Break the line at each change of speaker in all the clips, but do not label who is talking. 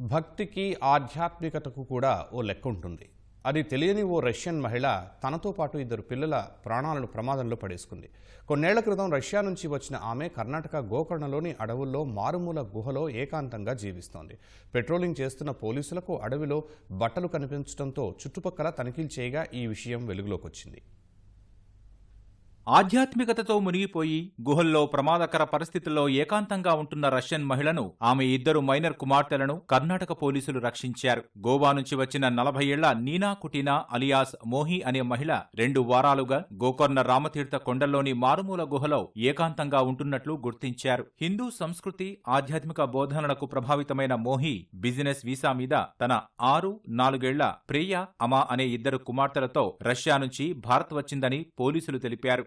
భక్తికి ఆధ్యాత్మికతకు కూడా ఓ లెక్క ఉంటుంది. అది తెలియని ఓ రష్యన్ మహిళ తనతో పాటు ఇద్దరు పిల్లల ప్రాణాలను ప్రమాదంలో పడేసుకుంది. కొన్నేళ్ళ క్రితం రష్యా నుంచి వచ్చిన ఆమె కర్ణాటక గోకర్ణలోని అడవుల్లో మారుమూల గుహలో ఏకాంతంగా జీవిస్తోంది. పెట్రోలింగ్ చేస్తున్న పోలీసులకు అడవిలో బట్టలు కనిపించడంతో చుట్టుపక్కల తనిఖీలు చేయగా ఈ విషయం వెలుగులోకి వచ్చింది.
ఆధ్యాత్మికతతో మునిగిపోయి గుహల్లో ప్రమాదకర పరిస్థితుల్లో ఏకాంతంగా ఉంటున్న రష్యన్ మహిళను ఆమె ఇద్దరు మైనర్ కుమార్తెలను కర్ణాటక పోలీసులు రక్షించారు. గోవా నుంచి వచ్చిన నలభై ఏళ్ళ నీనా కుటీనా అలియాస్ మోహి అనే మహిళ రెండు వారాలుగా గోకర్ణ రామతీర్థ కొండల్లోని మారుమూల గుహలో ఏకాంతంగా ఉంటున్నట్లు గుర్తించారు. హిందూ సంస్కృతి ఆధ్యాత్మిక బోధనలకు ప్రభావితమైన మోహి బిజినెస్ వీసా మీద తన ఆరు నాలుగేళ్ళ ప్రియ అమా అనే ఇద్దరు కుమార్తెలతో రష్యా నుంచి భారత్ వచ్చిందని పోలీసులు తెలిపారు.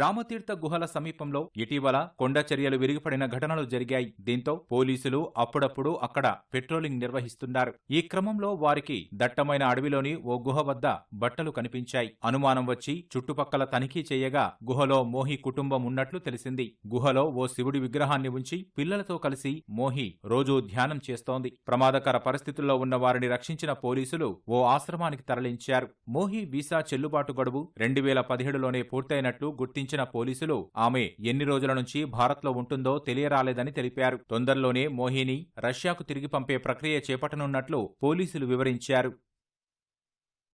రామతీర్థ గుహల సమీపంలో ఇటీవల కొండ చర్యలు విరిగిపడిన ఘటనలు జరిగాయి. దీంతో పోలీసులు అప్పుడప్పుడు అక్కడ పెట్రోలింగ్ నిర్వహిస్తున్నారు ఈ క్రమంలో వారికి దట్టమైన అడవిలోని ఓ గుహ వద్ద బట్టలు కనిపించాయి. అనుమానం వచ్చి చుట్టుపక్కల తనిఖీ చేయగా గుహలో మోహి కుటుంబం ఉన్నట్లు తెలిసింది. గుహలో ఓ శివుడి విగ్రహాన్ని ఉంచి పిల్లలతో కలిసి మోహి రోజూ ధ్యానం చేస్తోంది. ప్రమాదకర పరిస్థితుల్లో ఉన్న వారిని రక్షించిన పోలీసులు ఓ ఆశ్రమానికి తరలించారు. మోహి వీసా చెల్లుబాటు గడువు రెండు వేల పదిహేడులోనే పూర్తయినట్లు గుర్తించిన పోలీసులు ఆమె ఎన్ని రోజుల నుంచి భారత్లో ఉంటుందో తెలియరాలేదని తెలిపారు. తొందరలోనే మోహిని రష్యాకు తిరిగి పంపే ప్రక్రియ చేపట్టనున్నట్లు పోలీసులు వివరించారు.